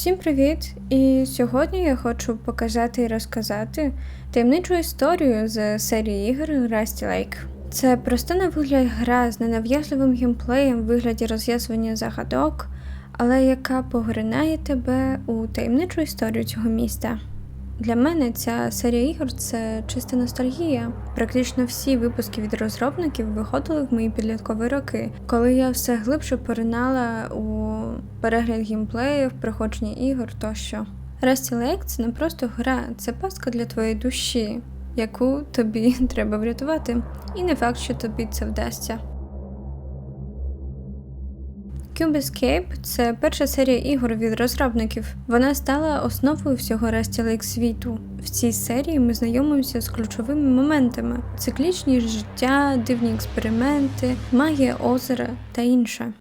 Всім привіт! І сьогодні я хочу показати і розказати таємничу історію з серії ігор Rusty Lake. Це проста на вигляд гра з ненав'язливим геймплеєм в вигляді розв'язування загадок, але яка погринає тебе у таємничу історію цього міста. Для мене ця серія ігор це чиста ностальгія. Практично всі випуски від розробників виходили в мої підліткові роки, коли я все глибше поринала у перегляд геймплеїв, проходження ігор тощо. Rusty Lake – це не просто гра, це пастка для твоєї душі, яку тобі треба врятувати, і не факт, що тобі це вдасться. Cube Escape – це перша серія ігор від розробників. Вона стала основою всього Rusty Lake світу. В цій серії ми знайомимося з ключовими моментами: циклічні життя, дивні експерименти, магія озера та інше.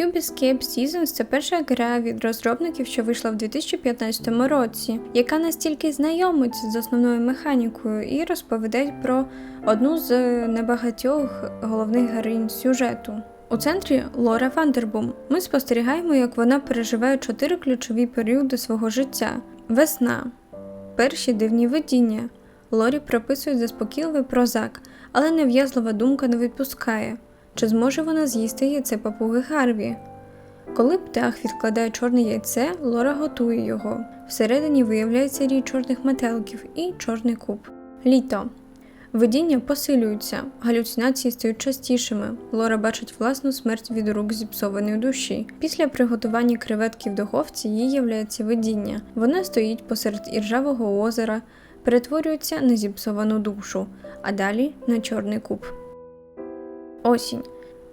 Cube Escape Seasons – це перша гра від розробників, що вийшла в 2015 році, яка настільки знайомить з основною механікою і розповідає про одну з небагатьох головних героїнь сюжету. У центрі Лора Вандербум. Ми спостерігаємо, як вона переживає чотири ключові періоди свого життя: весна, перші дивні видіння. Лорі прописують заспокійливий прозак, але нев'язлива думка не відпускає. Чи зможе вона з'їсти яйце папуги Гарві? Коли птах відкладає чорне яйце, Лора готує його. Всередині виявляється рій чорних метеликів і чорний куб. Літо. Видіння посилюються, галюцинації стають частішими. Лора бачить власну смерть від рук зіпсованої душі. Після приготування креветки в духовці їй являється видіння. Вона стоїть посеред іржавого озера, перетворюється на зіпсовану душу, а далі на чорний куб. Осінь.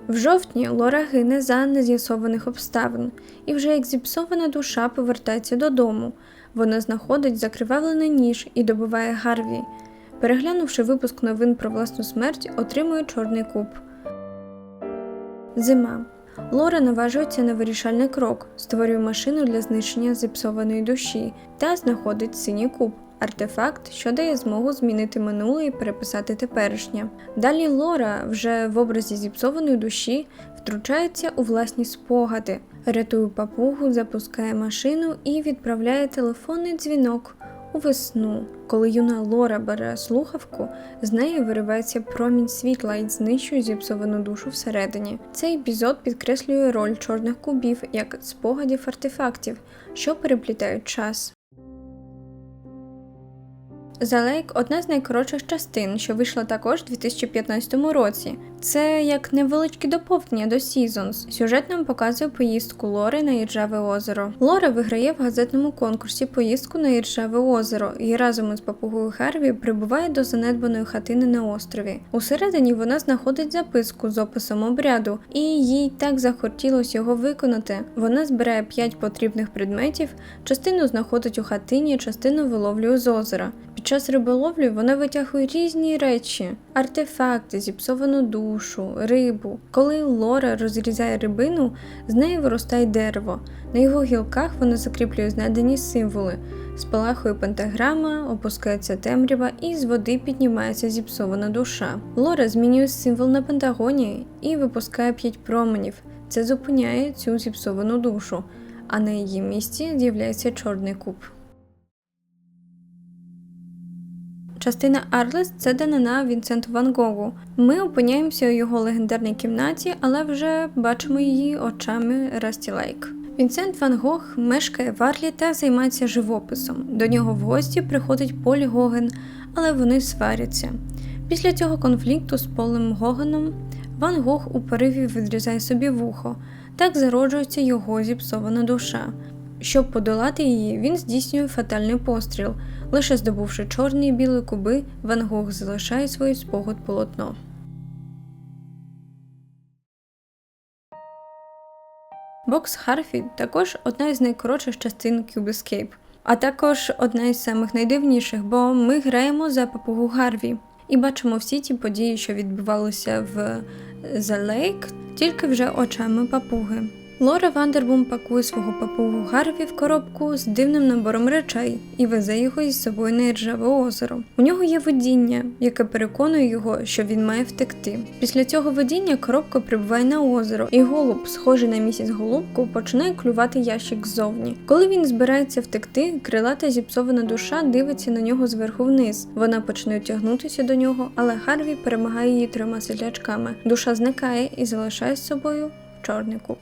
В жовтні Лора гине за нез'ясованих обставин, і вже як зіпсована душа повертається додому. Вона знаходить закривавлений ніж і добиває Гарві. Переглянувши випуск новин про власну смерть, отримує чорний куб. Зима. Лора наважується на вирішальний крок, створює машину для знищення зіпсованої душі та знаходить синій куб артефакт, що дає змогу змінити минуле і переписати теперішнє. Далі Лора, вже в образі зіпсованої душі, втручається у власні спогади, рятує папугу, запускає машину і відправляє телефонний дзвінок. У весну, коли юна Лора бере слухавку, з неї виривається промінь світла і знищує зіпсовану душу всередині. Цей епізод підкреслює роль чорних кубів як спогадів артефактів, що переплітають час. Lake – одна з найкоротших частин, що вийшла також у 2015 році. Це як невеличке доповнення до Seasons. Сюжет нам показує поїздку Лори на Іржаве озеро. Лора виграє в газетному конкурсі поїздку на Іржаве озеро і разом із папугою Харві прибуває до занедбаної хатини на острові. Усередині вона знаходить записку з описом обряду, і їй так захотілося його виконати. Вона збирає п'ять потрібних предметів, частину знаходить у хатині, частину виловлює з озера. Під час риболовлі вона витягує різні речі, артефакти, зіпсовану душу, рибу. Коли Лора розрізає рибину, з неї виростає дерево. На його гілках вона закріплює знайдені символи. Спалахує пентаграма, опускається темрява, і з води піднімається зіпсована душа. Лора змінює символ на пентагоні і випускає п'ять променів. Це зупиняє цю зіпсовану душу, а на її місці з'являється чорний куб. Частина Арлес це данина Вінсенту Ван Гогу. Ми опиняємося у його легендарній кімнаті, але вже бачимо її очами Расті Лейк. Вінсент Ван Гог мешкає в Арлі та займається живописом. До нього в гості приходить Полі Гоген, але вони сваряться. Після цього конфлікту з Полем Гогеном Ван Гог у пориві відрізає собі вухо. Так зароджується його зіпсована душа. Щоб подолати її, він здійснює фатальний постріл. Лише здобувши чорні і білі куби, Ван Гог залишає свій спогад полотно. Бокс Харфі також одна із найкоротших частин Cube Escape, а також одна із самих найдивніших, бо ми граємо за папугу Гарві і бачимо всі ті події, що відбувалися в The Lake, тільки вже очами папуги. Лора Вандербум пакує свого папугу Гарві в коробку з дивним набором речей і везе його із собою на Іржаве озеро. У нього є видіння, яке переконує його, що він має втекти. Після цього видіння коробка прибуває на озеро, і голуб, схожий на місяць голубку, починає клювати ящик ззовні. Коли він збирається втекти, крилата зіпсована душа дивиться на нього зверху вниз. Вона почне тягнутися до нього, але Гарві перемагає її трьома сидлячками. Душа зникає і залишає з собою чорний куб.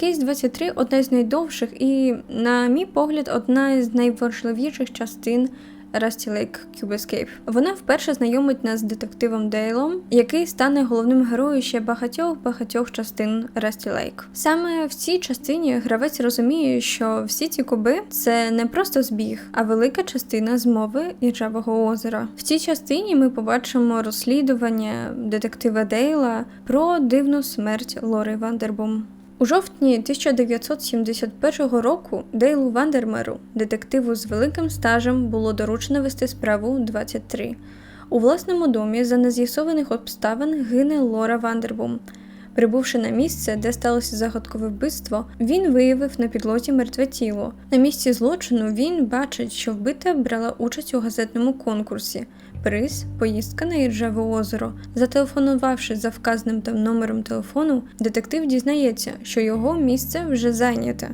Кейс 23 одна з найдовших і, на мій погляд, одна з найважливіших частин Rusty Lake Cube Escape. Вона вперше знайомить нас з детективом Дейлом, який стане головним героєм ще багатьох-багатьох частин Rusty Lake. Саме в цій частині гравець розуміє, що всі ці куби це не просто збіг, а велика частина змови Іржавого озера. В цій частині ми побачимо розслідування детектива Дейла про дивну смерть Лори Вандербум. У жовтні 1971 року Дейлу Вандермеру, детективу з великим стажем, було доручено вести справу 23. У власному домі за нез'ясованих обставин гине Лора Вандербум. Прибувши на місце, де сталося загадкове вбивство, він виявив на підлозі мертве тіло. На місці злочину він бачить, що вбита брала участь у газетному конкурсі. Приз поїздка на Іржаве озеро. Зателефонувавши за вказаним там номером телефону, детектив дізнається, що його місце вже зайняте.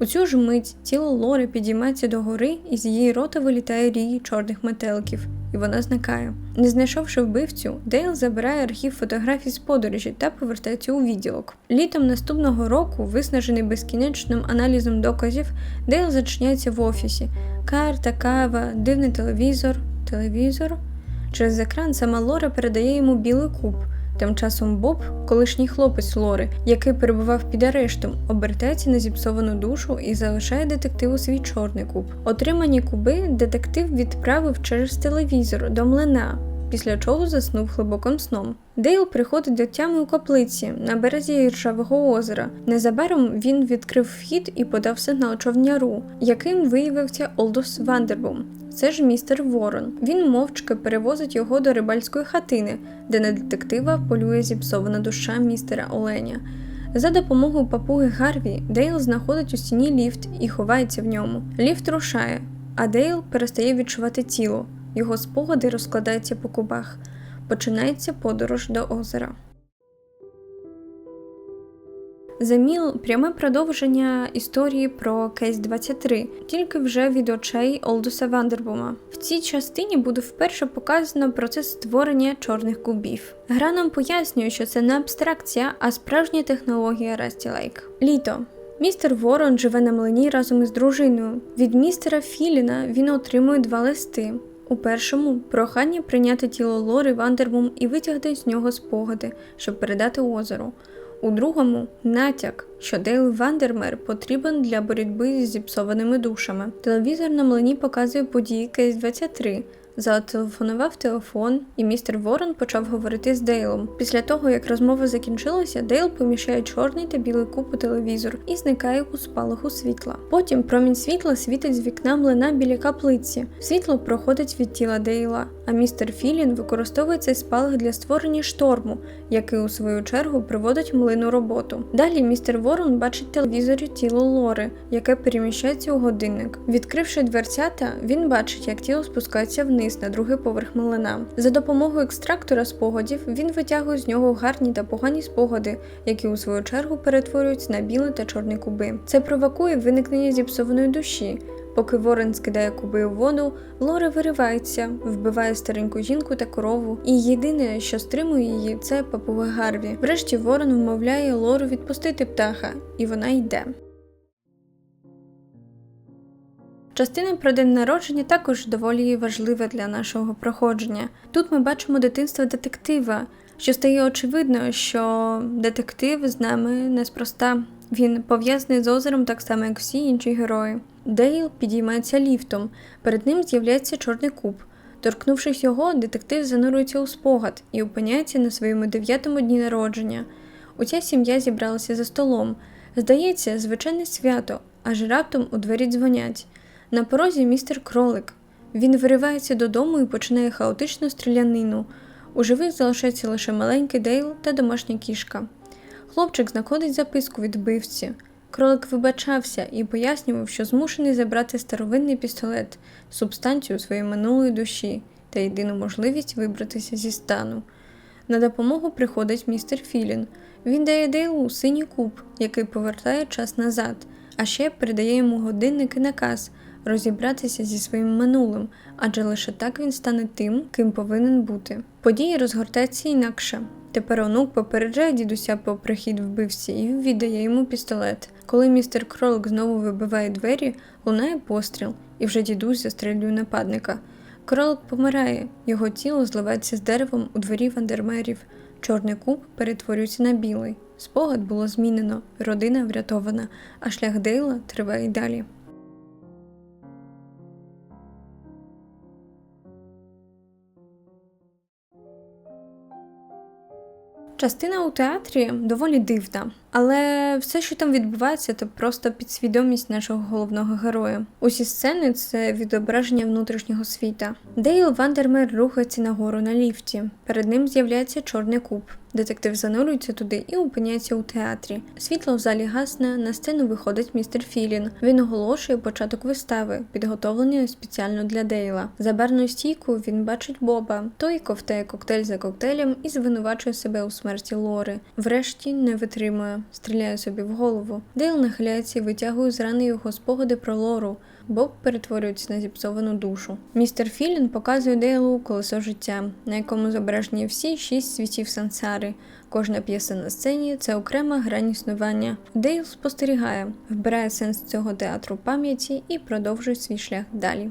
У цю ж мить тіло Лори підіймається до гори, і з її рота вилітає рій чорних метеликів, і вона зникає. Не знайшовши вбивцю, Дейл забирає архів фотографій з подорожі та повертається у відділок. Літом наступного року, виснажений безкінечним аналізом доказів, Дейл зачиняється в офісі. Карта, кава, дивний телевізор, телевізор. Через екран сама Лора передає йому білий куб. Тим часом Боб, колишній хлопець Лори, який перебував під арештом, обертається на зіпсовану душу і залишає детективу свій чорний куб. Отримані куби детектив відправив через телевізор до млина. Після чого заснув глибоким сном. Дейл приходить до тями у каплиці на березі Іршавого озера. Незабаром він відкрив вхід і подав сигнал човняру, яким виявився Олдос Вандербум. Це ж містер Ворон. Він мовчки перевозить його до рибальської хатини, де на детектива полює зіпсована душа містера Оленя. За допомогою папуги Гарві Дейл знаходить у стіні ліфт і ховається в ньому. Ліфт рушає, а Дейл перестає відчувати тіло. Його спогади розкладаються по кубах. Починається подорож до озера. Заміл пряме продовження історії про кейс 23, тільки вже від очей Олдуса Вандербума. В цій частині буде вперше показано процес створення чорних кубів. Гра нам пояснює, що це не абстракція, а справжня технологія Rusty Lake. Літо. Містер Ворон живе на млині разом із дружиною. Від містера Філіна він отримує два листи. У першому прохання прийняти тіло Лори Вандербум і витягти з нього спогади, щоб передати озеру. У другому натяк, що Дейл Вандермер потрібен для боротьби з зіпсованими душами. Телевізор на млині показує події Кейс 23 Зателефонував телефон, і містер Ворон почав говорити з Дейлом. Після того, як розмова закінчилася, Дейл поміщає чорний та білий куб у телевізор і зникає у спалаху світла. Потім промінь світла світить з вікна млина біля каплиці. Світло проходить від тіла Дейла, а містер Філін використовує цей спалах для створення шторму, який у свою чергу приводить млину роботу. Далі містер Ворон бачить телевізорі тіло Лори, яке переміщається у годинник. Відкривши дверцята, він бачить, як тіло спускається вниз вниз на другий поверх млина. За допомогою екстрактора спогадів він витягує з нього гарні та погані спогади, які у свою чергу перетворюються на білі та чорні куби. Це провокує виникнення зіпсованої душі. Поки Ворон скидає куби у воду, Лора виривається, вбиває стареньку жінку та корову, і єдине, що стримує її, це папуга Гарві. Врешті Ворон вмовляє Лору відпустити птаха, і вона йде. Частина про день народження також доволі важлива для нашого проходження. Тут ми бачимо дитинство детектива, що стає очевидно, що детектив з нами неспроста. Він пов'язаний з озером так само, як всі інші герої. Дейл підіймається ліфтом, перед ним з'являється чорний куб. Торкнувшись його, детектив занурується у спогад і опиняється на своєму дев'ятому дні народження. Уся сім'я зібралася за столом. Здається, звичайне свято, аж раптом у двері дзвонять. На порозі містер кролик. Він виривається додому і починає хаотичну стрілянину. У живих залишається лише маленький Дейл та домашня кішка. Хлопчик знаходить записку від вбивці. Кролик вибачався і пояснював, що змушений забрати старовинний пістолет, субстанцію своєї минулої душі та єдину можливість вибратися зі стану. На допомогу приходить містер Філін. Він дає Дейлу синій куб, який повертає час назад, а ще передає йому годинник і наказ розібратися зі своїм минулим, адже лише так він стане тим, ким повинен бути. Події розгортаються інакше. Тепер онук попереджає дідуся про прихід вбивці і віддає йому пістолет. Коли містер Кролик знову вибиває двері, лунає постріл, і вже дідусь застрелює нападника. Кролик помирає, його тіло зливається з деревом у дворі вандермерів. Чорний куб перетворюється на білий. Спогад було змінено, родина врятована, а шлях Дейла триває й далі. Частина у театрі доволі дивна, але все, що там відбувається, це просто підсвідомість нашого головного героя. Усі сцени це відображення внутрішнього світа. Дейл Вандермер рухається нагору на ліфті. Перед ним з'являється чорний куб. Детектив занурюється туди і опиняється у театрі. Світло в залі гасне, на сцену виходить містер Філін. Він оголошує початок вистави, підготовленої спеціально для Дейла. За барною стійкою він бачить Боба. Той ковтає коктейль за коктейлем і звинувачує себе у смерті Лори. Врешті не витримує, стріляє собі в голову. Дейл нахиляється і витягує з рани його спогади про Лору. Боб перетворюється на зіпсовану душу. Містер Філін показує Дейлу колесо життя, на якому зображені всі шість світів сансари. Кожна п'єса на сцені це окрема грань існування. Дейл спостерігає, вбирає сенс цього театру пам'яті і продовжує свій шлях далі.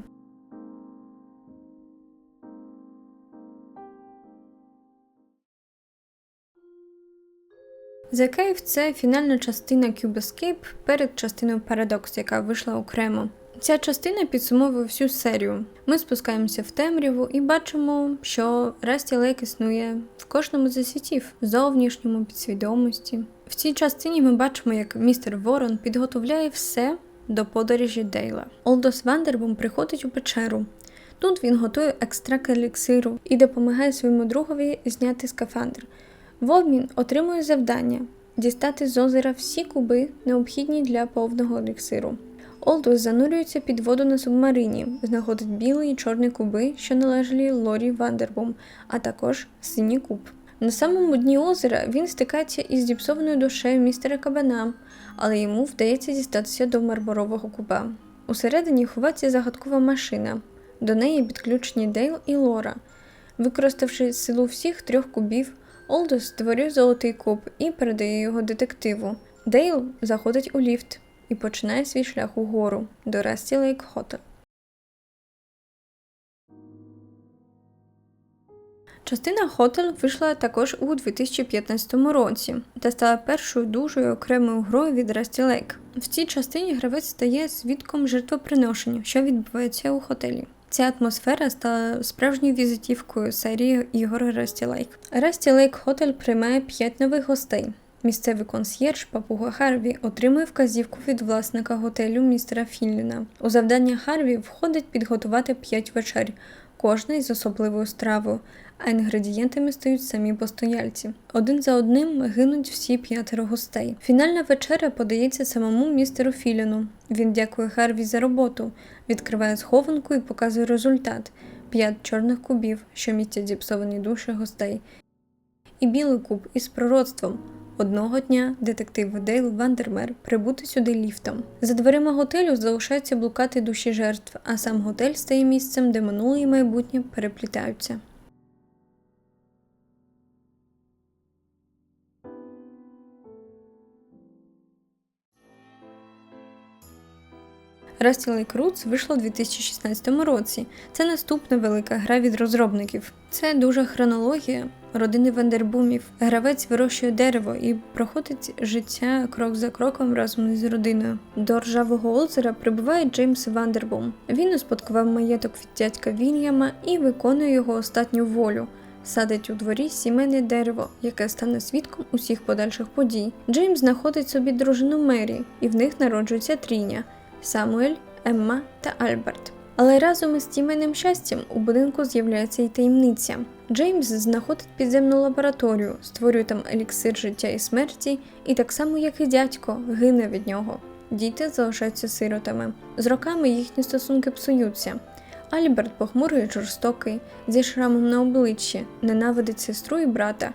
The Cave – це фінальна частина Cube Escape перед частиною Paradox, яка вийшла окремо. Ця частина підсумовує всю серію. Ми спускаємося в темряву і бачимо, що Расті Лейк існує в кожному зі світів, зовнішньому підсвідомості. В цій частині ми бачимо, як містер Ворон підготовляє все до подорожі Дейла. Олдос Вандербум приходить у печеру. Тут він готує екстракт еліксиру і допомагає своєму другові зняти скафандр. В обмін отримує завдання дістати з озера всі куби, необхідні для повного еліксиру. Олдус занурюється під воду на субмарині, знаходить білий і чорний куби, що належали Лорі Вандербум, а також синій куб. На самому дні озера він стикається із зіпсованою душею містера Кабана, але йому вдається дістатися до мармурового куба. Усередині ховається загадкова машина. До неї підключені Дейл і Лора. Використавши силу всіх трьох кубів, Олдус створює золотий куб і передає його детективу. Дейл заходить у ліфт і починає свій шлях угору до Расті Лейк Хотел. Частина Хотел вийшла також у 2015 році та стала першою дужою окремою грою від Расті Лейк. В цій частині гравець стає свідком жертвоприношення, що відбувається у готелі. Ця атмосфера стала справжньою візитівкою серії ігор Расті Лейк. Расті Лейк Хотель приймає п'ять нових гостей. Місцевий консьєрж Папуга Харві отримує вказівку від власника готелю містера Філліна. У завдання Харві входить підготувати п'ять вечер, кожна із особливою стравою, а інгредієнтами стають самі постояльці. Один за одним гинуть всі п'ятеро гостей. Фінальна вечеря подається самому містеру Філіну. Він дякує Харві за роботу, відкриває схованку і показує результат: п'ять чорних кубів, що містять зіпсовані душі гостей, і білий куб із пророцтвом. Одного дня детектив Дейл Вандермер прибути сюди ліфтом. За дверима готелю залишаються блукати душі жертв, а сам готель стає місцем, де минуле і майбутнє переплітаються. Rusty Lake Roots вийшло у 2016 році. Це наступна велика гра від розробників. Це дуже хронологія родини Вандербумів. Гравець вирощує дерево і проходить життя крок за кроком разом із родиною. До ржавого озера прибуває Джеймс Вандербум. Він успадкував маєток від дядька Вільяма і виконує його остатню волю. Садить у дворі сімейне дерево, яке стане свідком усіх подальших подій. Джеймс знаходить собі дружину Мері, і в них народжується трійня. Самуель, Емма та Альберт. Але разом із сімейним щастям у будинку з'являється і таємниця. Джеймс знаходить підземну лабораторію, створює там еліксир життя і смерті, і так само, як і дядько, гине від нього. Діти залишаються сиротами. З роками їхні стосунки псуються. Альберт похмурий жорстокий, зі шрамом на обличчі, ненавидить сестру і брата,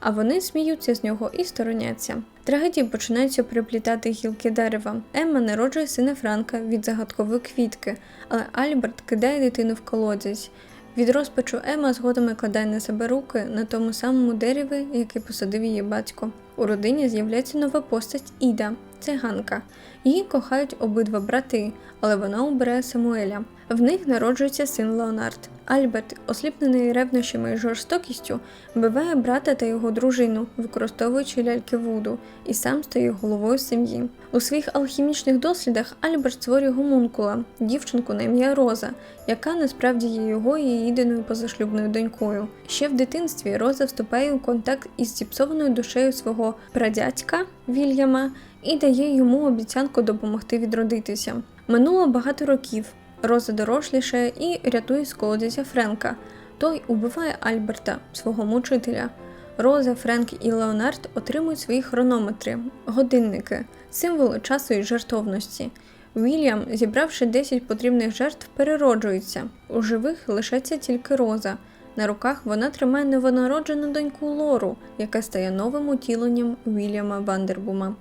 а вони сміються з нього і стороняться. Трагедії починаються приплітати гілки дерева. Емма народжує сина Франка від загадкової квітки, але Альберт кидає дитину в колодязь. Від розпачу Ема згодом кладає на себе руки на тому самому дереві, яке посадив її батько. У родині з'являється нова постать Іда, циганка. Її кохають обидва брати, але вона обирає Самуеля. В них народжується син Леонард. Альберт, осліплений ревнощами і жорстокістю, вбиває брата та його дружину, використовуючи ляльки Вуду, і сам стає головою сім'ї. У своїх алхімічних дослідах Альберт створює гомункула, дівчинку на ім'я Роза, яка насправді є його і її єдиною позашлюбною донькою. Ще в дитинстві Роза вступає у контакт із зіпсованою душею свого прадядька Вільяма і дає йому обіцянку допомогти відродитися. Минуло багато років. Роза дорослішає і рятує з колодязя Френка. Той убиває Альберта, свого мучителя. Роза, Френк і Леонард отримують свої хронометри, годинники, символи часу і жертовності. Вільям, зібравши 10 потрібних жертв, перероджується. У живих лишається тільки Роза. На руках вона тримає новонароджену доньку Лору, яка стає новим утіленням Вільяма Вандербума.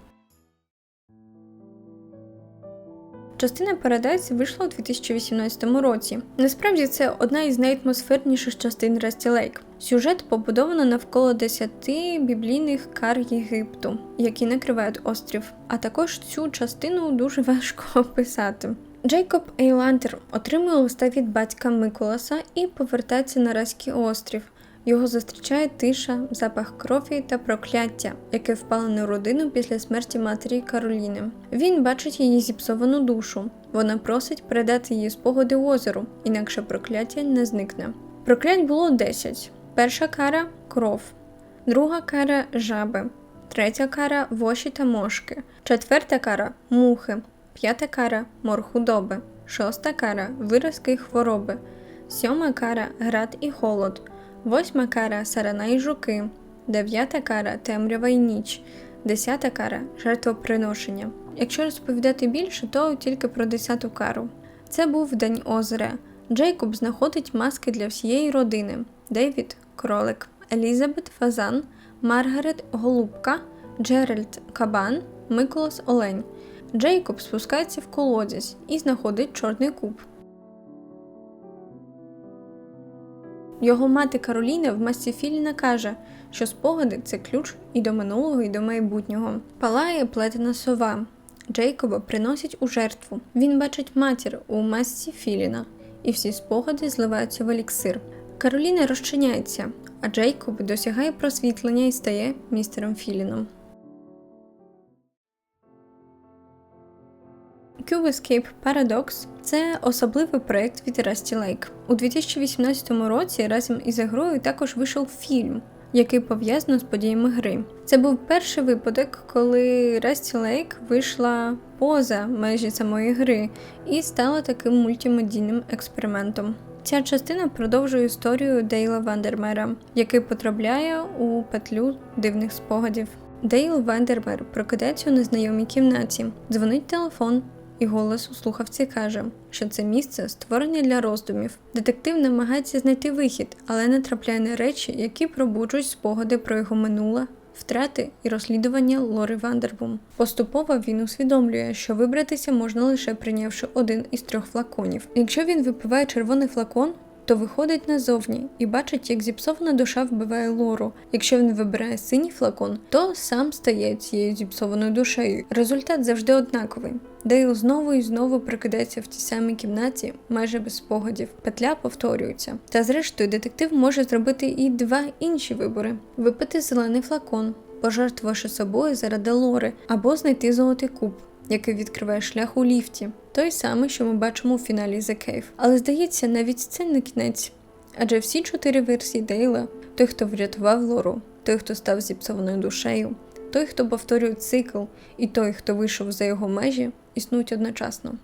Частина Paradise вийшла у 2018 році. Насправді це одна із найатмосферніших частин Rusty Lake. Сюжет побудовано навколо 10 біблійних кар Єгипту, які накривають острів. А також цю частину дуже важко описати. Джейкоб Ейлантер отримує листа від батька Миколаса і повертається на Райський острів. Його зустрічає тиша, запах крові та прокляття, яке впало на родину після смерті матері Кароліни. Він бачить її зіпсовану душу. Вона просить передати її спогади озеру, інакше прокляття не зникне. Проклять було 10. Перша кара кров, друга кара жаби, третя кара воші та мошки, четверта кара мухи, п'ята кара мор худоби, шоста кара виразки й хвороби, сьома кара град і холод. Восьма кара сарана і жуки, дев'ята кара темрява і ніч, десята кара жертвоприношення. Якщо розповідати більше, то тільки про десяту кару. Це був День озера. Джейкоб знаходить маски для всієї родини: Дейвід кролик, Елізабет Фазан, Маргарет Голубка, Джеральд Кабан, Миколас Олень. Джейкоб спускається в колодязь і знаходить чорний куб. Його мати Кароліна в масці Філіна каже, що спогади це ключ і до минулого, і до майбутнього. Палає плетена сова. Джейкоба приносять у жертву. Він бачить матір у масці Філіна, і всі спогади зливаються в еліксир. Кароліна розчиняється, а Джейкоб досягає просвітлення і стає містером Філіном. Cube Escape Paradox це особливий проєкт від Rusty Lake. У 2018 році разом із грою також вийшов фільм, який пов'язано з подіями гри. Це був перший випадок, коли Rusty Lake вийшла поза межі самої гри і стала таким мультимедійним експериментом. Ця частина продовжує історію Дейла Вандермера, який потрапляє у петлю дивних спогадів. Дейл Вандермер прокидається у незнайомій кімнаті, дзвонить телефон, і голос у слухавці каже, що це місце створене для роздумів. Детектив намагається знайти вихід, але не трапляє на речі, які пробуджують спогади про його минуле. Втрати і розслідування Лори Вандербум. Поступово він усвідомлює, що вибратися можна лише прийнявши один із трьох флаконів. Якщо він випиває червоний флакон, то виходить назовні і бачить, як зіпсована душа вбиває лору. Якщо він вибирає синій флакон, то сам стає цією зіпсованою душею. Результат завжди однаковий. Дейл знову і знову прикидається в тій самій кімнаті, майже без спогадів. Петля повторюється. Та зрештою детектив може зробити і два інші вибори: випити зелений флакон, пожертвувавши собою заради лори, або знайти золотий куб який відкриває шлях у ліфті, той самий, що ми бачимо у фіналі The Cave. Але здається, навіть це не кінець. Адже всі чотири версії Дейла той, хто врятував Лору, той, хто став зіпсованою душею, той, хто повторює цикл, і той, хто вийшов за його межі, існують одночасно.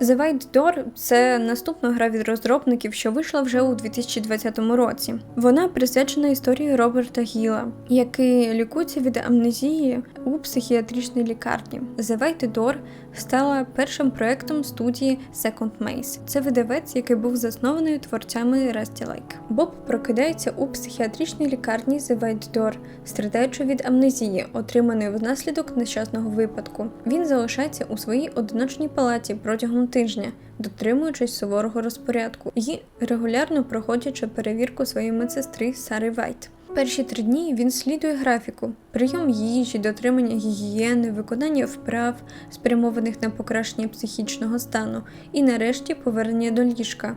The White Door – це наступна гра від розробників, що вийшла вже у 2020 році. Вона присвячена історії Роберта Гіла, який лікується від амнезії у психіатричній лікарні. The White Door стала першим проектом студії Second Maze. Це видавець, який був заснований творцями Rusty Lake. Боб прокидається у психіатричній лікарні The White Door, страдаючи від амнезії, отриманої внаслідок нещасного випадку. Він залишається у своїй одиночній палаті протягом тижня, дотримуючись суворого розпорядку і регулярно проходячи перевірку своєї медсестри Сари Вайт. Перші три дні він слідує графіку: прийом їжі, дотримання гігієни, виконання вправ, спрямованих на покращення психічного стану, і нарешті повернення до ліжка.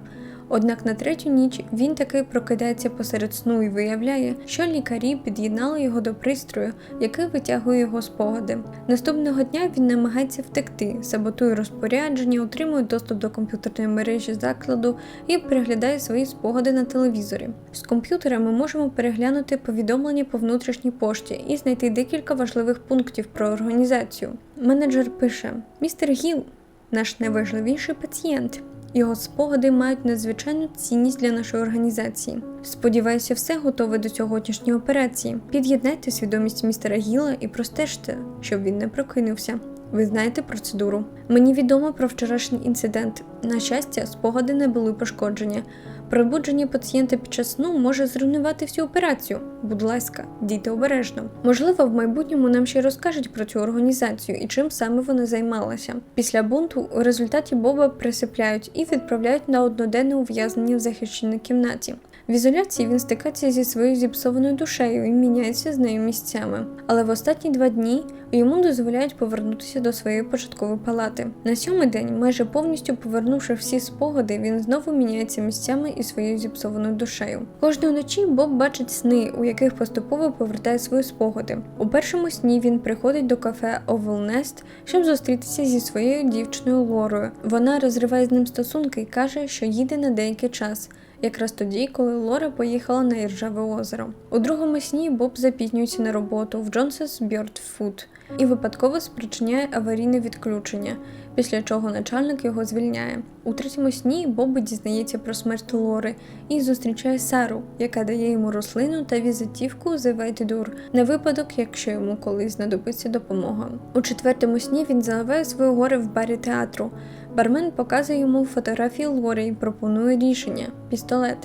Однак на третю ніч він таки прокидається посеред сну і виявляє, що лікарі під'єднали його до пристрою, який витягує його спогади. Наступного дня він намагається втекти, саботує розпорядження, отримує доступ до комп'ютерної мережі закладу і переглядає свої спогади на телевізорі. З комп'ютера ми можемо переглянути повідомлення по внутрішній пошті і знайти декілька важливих пунктів про організацію. Менеджер пише: Містер Гіл, наш найважливіший пацієнт. Його спогади мають надзвичайну цінність для нашої організації. Сподіваюся, все готове до сьогоднішньої операції. Під'єднайте свідомість містера Гіла і простежте, щоб він не прокинувся. Ви знаєте процедуру. Мені відомо про вчорашній інцидент. На щастя, спогади не були пошкоджені. Пробудження пацієнта під час сну може зруйнувати всю операцію. Будь ласка, дійте обережно. Можливо, в майбутньому нам ще розкажуть про цю організацію і чим саме вона займалася. Після бунту у результаті Боба присипляють і відправляють на одноденне ув'язнення в захищеній кімнаті. В ізоляції він стикається зі своєю зіпсованою душею і міняється з нею місцями. Але в останні два дні йому дозволяють повернутися до своєї початкової палати. На сьомий день, майже повністю повернувши всі спогади, він знову міняється місцями із своєю зіпсованою душею. Кожної ночі Боб бачить сни, у яких поступово повертає свої спогади. У першому сні він приходить до кафе Oval Nest, щоб зустрітися зі своєю дівчиною Лорою. Вона розриває з ним стосунки і каже, що їде на деякий час якраз тоді, коли Лора поїхала на Іржаве озеро. У другому сні Боб запізнюється на роботу в Джонсес Бьорд Фуд і випадково спричиняє аварійне відключення, після чого начальник його звільняє. У третьому сні Боб дізнається про смерть Лори і зустрічає Сару, яка дає йому рослину та візитівку The Door на випадок, якщо йому колись знадобиться допомога. У четвертому сні він заливає своє горе в барі театру. Бармен показує йому фотографії Лори і пропонує рішення пістолет.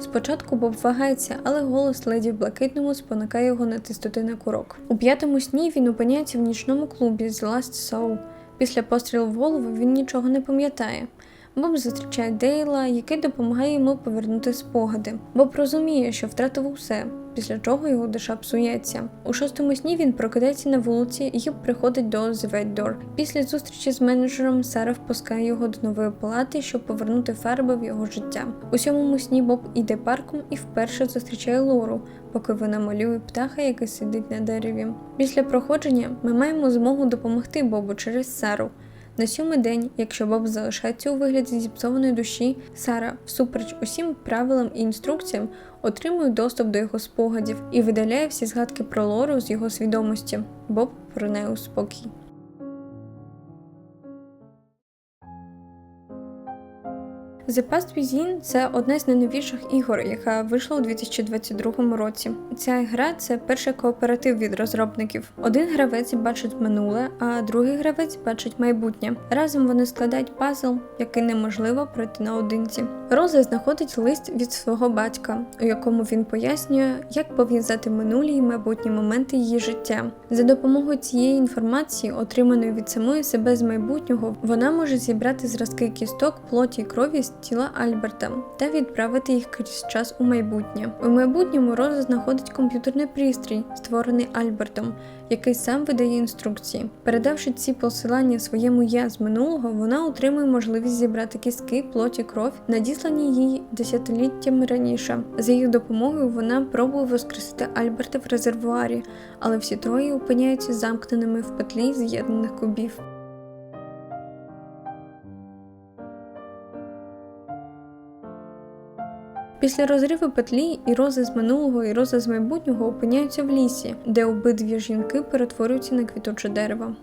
Спочатку Боб вагається, але голос леді в блакитному спонукає його натиснути на курок. У п'ятому сні він опиняється в нічному клубі з Last Soul. Після пострілу в голову він нічого не пам'ятає. Боб зустрічає Дейла, який допомагає йому повернути спогади. Боб розуміє, що втратив усе, після чого його душа псується. У шостому сні він прокидається на вулиці і приходить до The. Після зустрічі з менеджером Сара впускає його до нової палати, щоб повернути фарби в його життя. У сьомому сні Боб іде парком і вперше зустрічає Лору, поки вона малює птаха, який сидить на дереві. Після проходження ми маємо змогу допомогти Бобу через Сару. На сьомий день, якщо Боб залишається у вигляді зіпсованої душі, Сара, всупереч усім правилам і інструкціям, отримує доступ до його спогадів і видаляє всі згадки про Лору з його свідомості. Боб про неї у спокій. The Past Within – це одна з найновіших ігор, яка вийшла у 2022 році. Ця гра це перший кооператив від розробників. Один гравець бачить минуле, а другий гравець бачить майбутнє. Разом вони складають пазл, який неможливо пройти наодинці. Роза знаходить лист від свого батька, у якому він пояснює, як пов'язати минулі і майбутні моменти її життя. За допомогою цієї інформації, отриманої від самої себе з майбутнього, вона може зібрати зразки кісток, плоті і крові тіла Альберта та відправити їх крізь час у майбутнє. У майбутньому Роза знаходить комп'ютерний пристрій, створений Альбертом, який сам видає інструкції. Передавши ці посилання своєму я з минулого, вона отримує можливість зібрати кістки, плоті, кров, надіслані їй десятиліттями раніше. За їх допомогою вона пробує воскресити Альберта в резервуарі, але всі троє опиняються замкненими в петлі з'єднаних кубів. Після розриву петлі і рози з минулого, і рози з майбутнього опиняються в лісі, де обидві жінки перетворюються на квіточе дерево.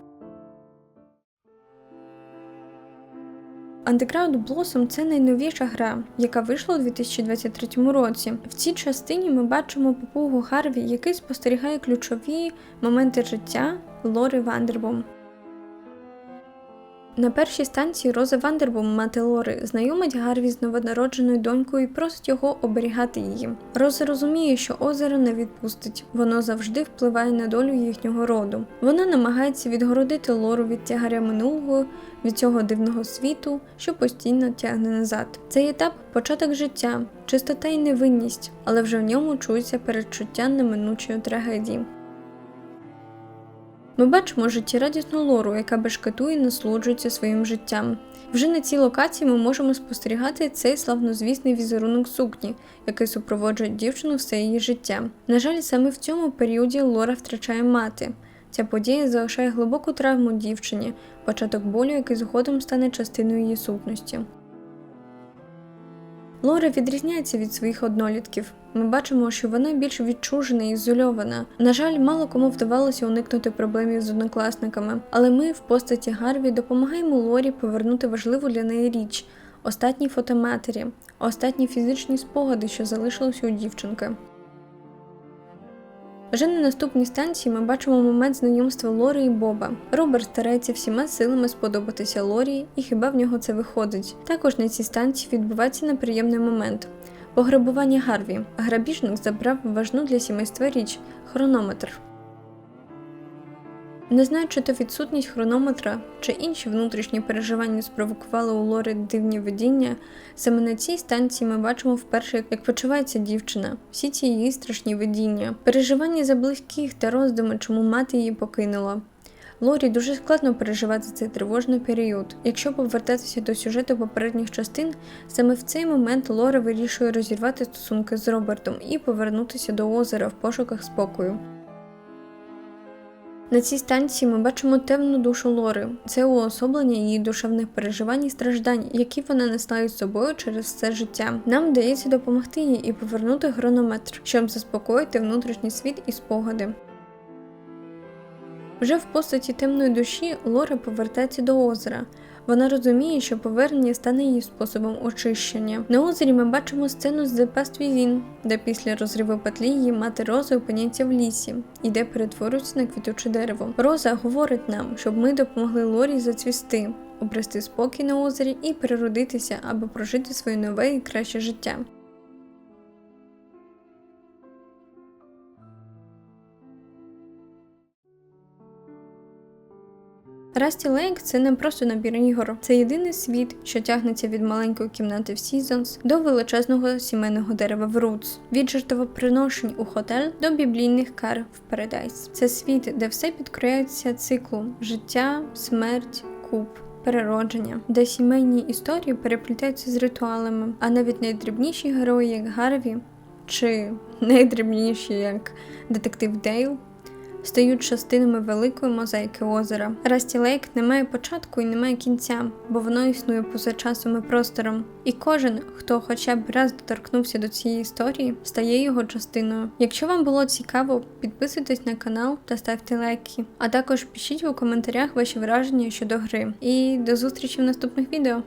Underground Blossom це найновіша гра, яка вийшла у 2023 році. В цій частині ми бачимо попугу Гарві, який спостерігає ключові моменти життя Лори Вандербом. На першій станції Роза Вандербум, мати Лори, знайомить Гарві з новонародженою донькою і просить його оберігати її. Роза розуміє, що озеро не відпустить, воно завжди впливає на долю їхнього роду. Вона намагається відгородити Лору від тягаря минулого, від цього дивного світу, що постійно тягне назад. Цей етап початок життя, чистота і невинність, але вже в ньому чується передчуття неминучої трагедії. Ми бачимо життєрадісну лору, яка бешкетує і насолоджується своїм життям. Вже на цій локації ми можемо спостерігати цей славнозвісний візерунок сукні, який супроводжує дівчину все її життя. На жаль, саме в цьому періоді Лора втрачає мати. Ця подія залишає глибоку травму дівчині, початок болю, який згодом стане частиною її сутності. Лора відрізняється від своїх однолітків. Ми бачимо, що вона більш відчужена і ізольована. На жаль, мало кому вдавалося уникнути проблемів з однокласниками, але ми в постаті Гарві допомагаємо Лорі повернути важливу для неї річ останні фотоматері, останні фізичні спогади, що залишилися у дівчинки. Вже на наступній станції ми бачимо момент знайомства Лори і Боба. Роберт старається всіма силами сподобатися Лорі, і хіба в нього це виходить. Також на цій станції відбувається неприємний момент. Пограбування Гарві. Грабіжник забрав важну для сімейства річ хронометр. Не знаю, чи то відсутність хронометра, чи інші внутрішні переживання спровокували у Лори дивні видіння, саме на цій станції ми бачимо вперше, як почувається дівчина, всі ці її страшні видіння, переживання за близьких та роздуми, чому мати її покинула. Лорі дуже складно переживати цей тривожний період. Якщо повертатися до сюжету попередніх частин, саме в цей момент Лора вирішує розірвати стосунки з Робертом і повернутися до озера в пошуках спокою. На цій станції ми бачимо темну душу Лори. Це уособлення її душевних переживань і страждань, які вона несла із собою через все життя. Нам вдається допомогти їй і повернути хронометр, щоб заспокоїти внутрішній світ і спогади. Вже в постаті темної душі Лора повертається до озера. Вона розуміє, що повернення стане її способом очищення. На озері ми бачимо сцену з Within, де після розриву петлі її мати Роза опиняється в лісі і де перетворюється на квітуче дерево. Роза говорить нам, щоб ми допомогли Лорі зацвісти, обрести спокій на озері і переродитися, аби прожити своє нове і краще життя. Расті Лейк це не просто набір ігор, це єдиний світ, що тягнеться від маленької кімнати в Seasons до величезного сімейного дерева в Roots, від жертвоприношень у хотель до біблійних кар в Paradise. Це світ, де все підкоряється циклу життя, смерть, куб. Переродження, де сімейні історії переплітаються з ритуалами, а навіть найдрібніші герої, як Гарві, чи найдрібніші, як детектив Дейл, стають частинами великої мозаїки озера. Расті Лейк не має початку і не має кінця, бо воно існує поза часом і простором. І кожен, хто хоча б раз доторкнувся до цієї історії, стає його частиною. Якщо вам було цікаво, підписуйтесь на канал та ставте лайки. А також пишіть у коментарях ваші враження щодо гри. І до зустрічі в наступних відео.